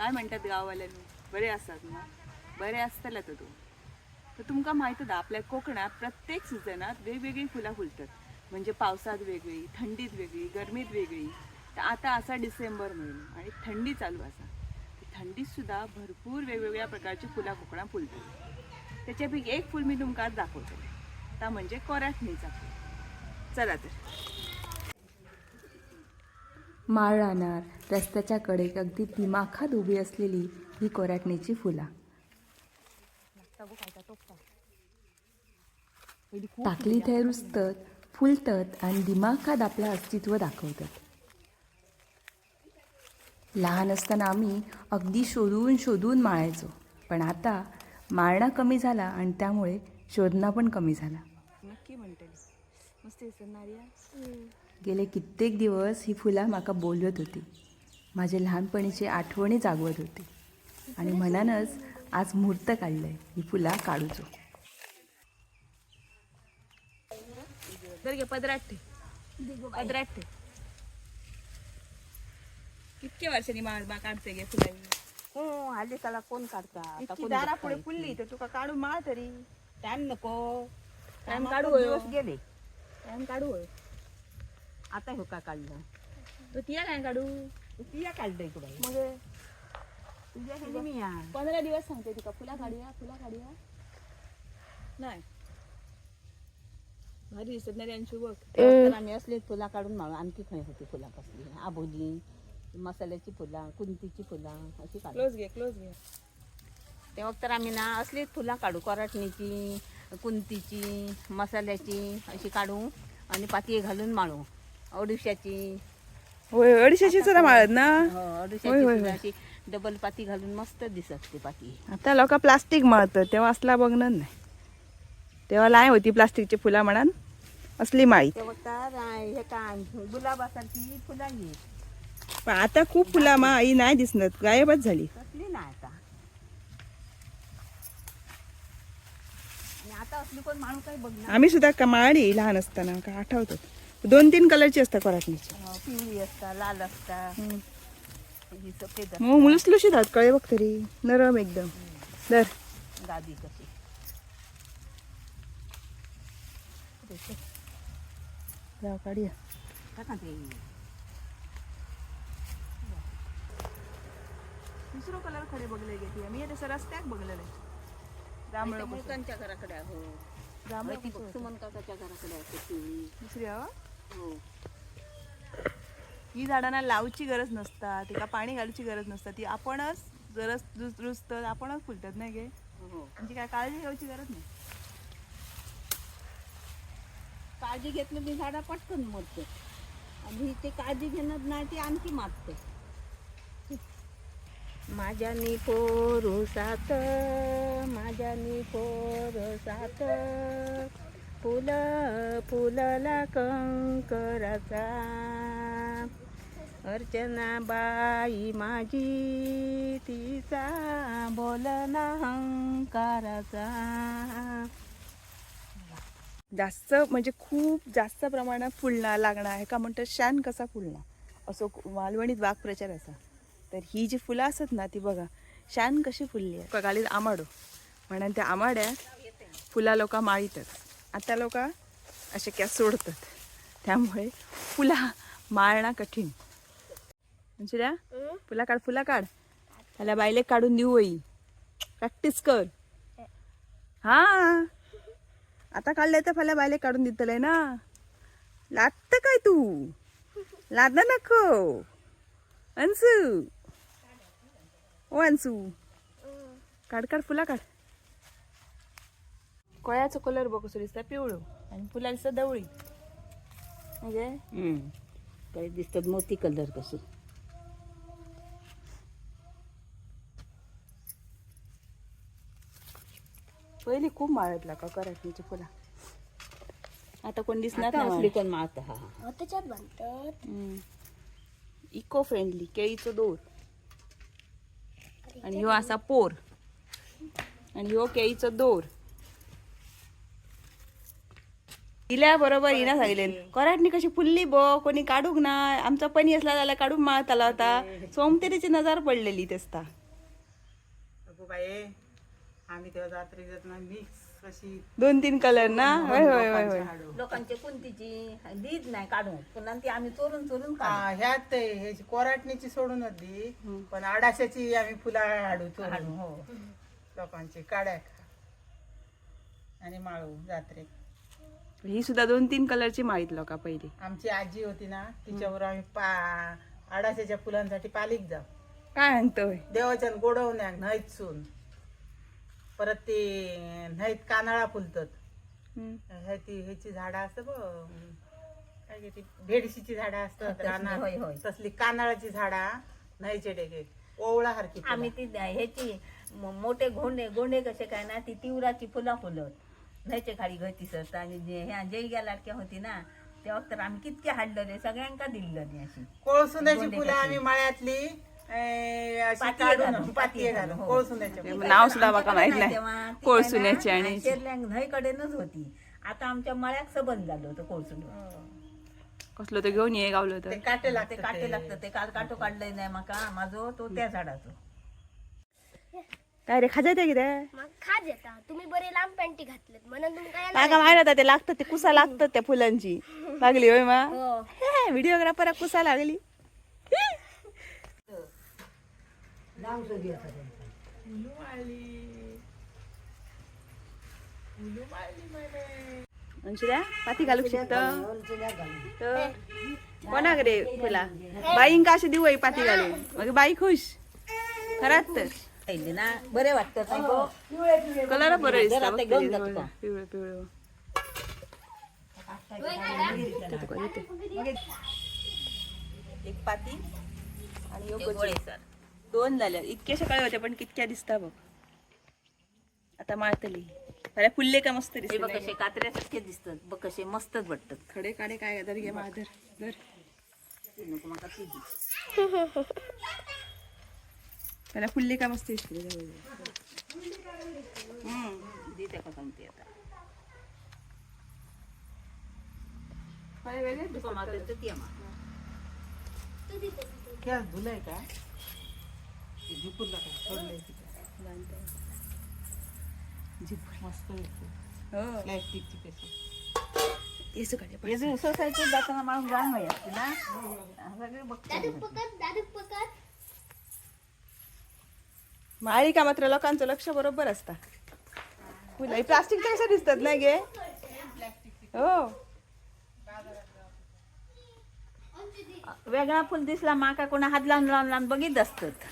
काय म्हणतात गाववाल्यांनी बरे असतात ना? बरे असताला तर तू. तर तुमका माहितच हा, आपल्या कोकणात प्रत्येक सिजनात वेगवेगळी फुलं फुलतात. म्हणजे पावसात वेगळी थंडीत वेगळी गरमीत वेगळी. तर आता असा डिसेंबर महिना आणि थंडी चालू असा. थंडीत सुद्धा भरपूर वेगवेगळ्या प्रकारची फुलं कोकणात फुलतात. त्याच्यापैकी एक फुल मी तुमका आज ता म्हणजे कोराटणीचा फुल. चला तर. माळ रानार रस्त्याच्या कडेक अगदी दिमाखात उभी असलेली ही कोराटणीची फुला. टाकली थंय रुजतत फुलतत आणि दिमाखात आपलं अस्तित्व दाखवतात. लहान असताना आम्ही अगदी शोधून शोधून माळायचो. पण आता माळणं कमी झाला आणि त्यामुळे शोधणं पण कमी झाला. नक्की म्हणते मस्त गेले कित्येक दिवस ही फुला माका बोलवत होती. माझे लहानपणीची आठवणी जागवत होती. आणि मनानच आज मुहूर्त काढलंय ही फुला काढूचो. पदरात ठे कितके वर्षांनी माळ बा काढते गे फुलांनी? हो हल्ली त्याला कोण काढता? दारा पुढे फुलली. तर तुका काढू माळ तरी. टाइम नको. टाइम काढू. दिवस गेले. टाइम काढू. आता हो का काढलं? तो तिया काय काढू? तिया काढलं इकडे. मग? तुझ्या ह्याने मी या. पंधरा दिवस सांगते तुका फुला काढूया फुला काढूया. नाही. भारी दिसत नाही त्यांची बघ. तेव्हा तर आम्ही असले फुला काढून माळू आणखी खंय होती फुला कसली आबोली मसाल्याची फुला कुंतीची फुला अशी काढू क्लोज घे क्लोज घे. तेव्हा तर आम्ही ना असलीच फुला काढू कराटणीची कुंतीची मसाल्याची अशी काढू आणि पाती घालून माळू. अडुशाची होय अडीचशे सुद्धा माळत ना? हो होय, अडुशाची होय, सुद्धा होय. अशी डबल पाती घालून मस्त दिसत ती पाती. आता लोक प्लास्टिक मळतात तेव्हा असला बघणार नाही. तेव्हा लाय होती प्लास्टिकची फुला म्हणान असली माळी. आ, हे काय गुलाबासारखी फुला पण आता खूप फुला मा आई नाही दिसणार गायबच झाली. कसली ना आता. आणि आता असली कोण माणूस काही बघणार आम्ही सुद्धा कमाळी लहान असताना का आठवतो दोन तीन कलरची असतात पराठणीची अं, पिवळी असता लाल असता ही सफेद असता, मग मुलसलुशीत हात कळे बघ तरी. नरम एकदम. दर गादी कशी. जाऊ काढूया टाका ते. दुसरं कलर खडे बघले घेते मी तसं रस्त्यात बघलेलं मुलकांच्या घराकडे आहे, हो. जांभळं ती बघ, सुमन काकाच्या घराकडे पिवळी दुसरी हवा हो झाडांना लावची गरज नसता तिका पाणी घालूची गरज नसता ती आपणच जरच रुज- रुजतात आपणच फुलतात नाही गे? हो. म्हणजे काय काळजी घ्यायची गरज नाही. काळजी घेतली की झाडं पटकन मरते. आणि ते काळजी घेणं नाही ती आणखी मारते. माझ्यानी पोरुसात माझ्यानी पोरसात फुल फुलला कंकराचा. अर्चना बाई माझी तिचा बोलना हंकाराचा. जास्त म्हणजे खूप जास्त प्रमाणात फुलणं लागणं आहे. का म्हणतात शान कसा फुलणं असो मालवणीत वाक्प्रचार असा. तर ही जी फुलं असत ना ती बघा शान कशी फुलली आहे. गालीत आमाडो. म्हणून त्या आमाड्यात फुला लोक माळीतच आता लोक असे क्या सोडतात. त्यामुळे फुला माळणं कठीण. म्हणजे फुला काढ फुला काढ. त्याला बायले काढून देऊ होई प्रॅक्टिस कर. हा. आता काढलंय तर फल्या बायले काढून देतलंय ना. लादत काय तू? लाद नको. अंसू ओ अंसू काढ काढ फुला काढ. कोळ्याचा कलर बघ कसं दिसता पिवळं. आणि फुला दिसतं दवळी. म्हणजे? काही दिसतात मोती कलर कशी पहिली खूप माळतला का कराटणीची फुला. आता कोण दिसणार आता असली नाही कोण हा त्याच्यात बनतात इको फ्रेंडली केळीचं दोर आणि ह्यो असा पोर. आणि ह्यो केळीचं दोर. इल्या बरोबर इना सांगितले कराटनी कशी फुलली बो कोणी काढूक ना आमचा पणी असला जाल्यार काढूक माळताला होता. सोमतेरीची नजर पडलेली तेसता. अगो बाये आम्ही तेव्हा जात्रेक जातना मिक्स दोन तीन कलर ना? होय होय होय होय. लोकांची कुंतीची दीद नाही काढून. पुन्हा ती आम्ही चोरून चोरून काढू हा, ह्यात ते ह्याची कोराटणीची सोडून होती. पण आडाशाची आम्ही फुला हाडू चोरून. हो. लोकांची काड्याक आणि माळू जात्रेक ही सुद्धा दोन तीन कलरची माळीत लोका पहिली. आमची आजी होती ना तिच्यावर आम्ही पा आडाशाच्या फुलांसाठी पालीक जाऊ. काय म्हणतोय? देवाच्या गोडवण्याक न्हयतसून परत ते न्हयत कानाळा फुलतात. हम्म. ह्या ती ह्याची झाडं असतं काय ती भेडशीची झाडं असतात तसली, होय, होय. रानात तसली कानाळाची झाडा न्हयचे डेगे ओवळा सारखी आम्ही ती ह्याची म- मोठे गोंडे गोंडे कसे काय ना ती तिवराची फुलं फुलत. न्यायचे खाली गती सर आणि जे ह्या जय गेला लाटक्या होती ना तेव्हा तर आम्ही कितके हाडलेले सगळ्यांका दिलं नाही अशी. कोळसुंद्याची गोंडे फुलं? आम्ही मळ्यातली अं, अशी पातीये काढून घालून, पातीये पातीये घालून घालून, हो. ते फुलं. नाव सुद्धा माका माहीत तेव्हा नाही. ती कोळसुण्याची आणि शेरल्यांक न्हयकडेनच होती. आता आमच्या मळ्यात सबंध झालं होतं कोळसून कसलो तो घेऊन ये गावलो ते तर काटे ते लागते काटे लागतं ते काल काटो काढलंय नाही माका माझो तो त्या झाडाचो. काय रे खाजा ते कितें मग खाज येता. तुम्ही बरे लांब पॅन्टी घातलेत. म्हणून तुमका येणार माका माहीत होता ते लागतं ते कुसा लागतं त्या फुलांची. लागली होय मा? हो. व्हिडिओग्राफर कुसा लागली. अंशुल्या पाती घालूक शकत? कोणाक रे फुला बाईंका अशी देऊ पाती घालून मग बाई खुश? खरात तर. खायली ना बरे वाटतं नाही गो. कलर बरं दिसता जरा ते. घेऊन? पिवळं पिवळं एक पाती आणि ते सर दोन झाल्या इतके सकाळी होते पण कितक्या दिसता बघ आता माळतली अरे फुलले का मस्त हे दिसते बघ नाही कसे कात्र्यासारखे दिसतात बघ कसे मस्तच वाटतात? खडे काडे काय धर घे माधर धर ती नको माका ती दे. त्याला फुलले का मस्त दिसते हम्म, दे त्या का सांगते आता? तुका मागं तर ती आम्हा. क्या धुलंय का? झुपूरला का सोडलंय तिथे. मस्त. हो. प्लॅस्टिकची हे जे सोसायटीत जाताना माणूस जाण असते ना. सगळे बघतो दादू पकड दादू पकड. माळी का मात्र लोकांचं लक्ष बरोबर असता. फुलं प्लास्टिकच्या कशा दिसतात नाही गे? हो. वेगळा फुल दिसला माका कोणा हात लावून लावून लावून बघित असतात